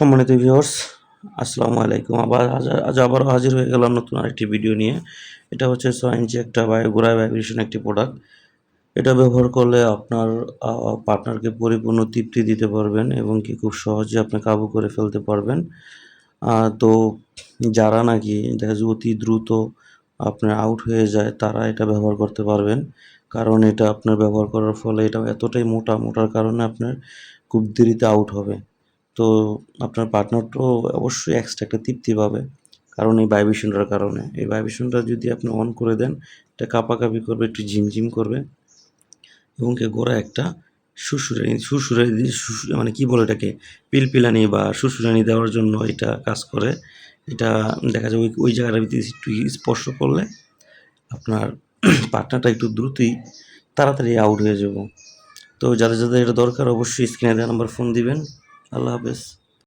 সম্মানিত ভিউয়ার্স আসসালামু আলাইকুম। আবার আজ আবারও হাজির হয়ে গেলাম নতুন আরেকটি ভিডিও নিয়ে। এটা হচ্ছে ছয় ইঞ্চি একটা বায়ু গোড়ায় ভাইব্রেশন একটি প্রোডাক্ট এটা ব্যবহার করলে আপনার পার্টনারকে পরিপূর্ণ তৃপ্তি দিতে পারবেন এবং কি খুব সহজে আপনি কাবু করে ফেলতে পারবেন। তো যারা নাকি দেখা যায় অতি দ্রুত আপনার আউট হয়ে যায়, তারা এটা ব্যবহার করতে পারবেন। কারণ এটা আপনার ব্যবহার করার ফলে এটা এতটাই মোটা, মোটার কারণে আপনার খুব দেরিতে আউট হবে। তো আপনার পার্টনারটাও অবশ্যই এক্সট্রা একটা তৃপ্তি পাবে। কারণ এই ভাইব্রেশনটার কারণে। এই ভাইব্রেশনটা যদি আপনি অন করে দেন এটা কাঁপাকাঁপি করবে, একটু ঝিমঝিম করবে এবং কে গোড়া একটা সুসুরানি সুসু- মানে কি বলে এটাকে? পিলপিলানি বা সুসুরানি দেওয়ার জন্য এটা কাজ করে। এটা দেখা যায় ওই ওই জায়গাটার ভিতরে একটু স্পর্শ করলে আপনার পার্টনারটা একটু দ্রুতই তাড়াতাড়ি আউট হয়ে যাব। তো যাদের যাদের এটা দরকার, অবশ্যই স্ক্রিনে দেওয়া নাম্বার ফোন দিবেন। আল্লাহ হাফেজ।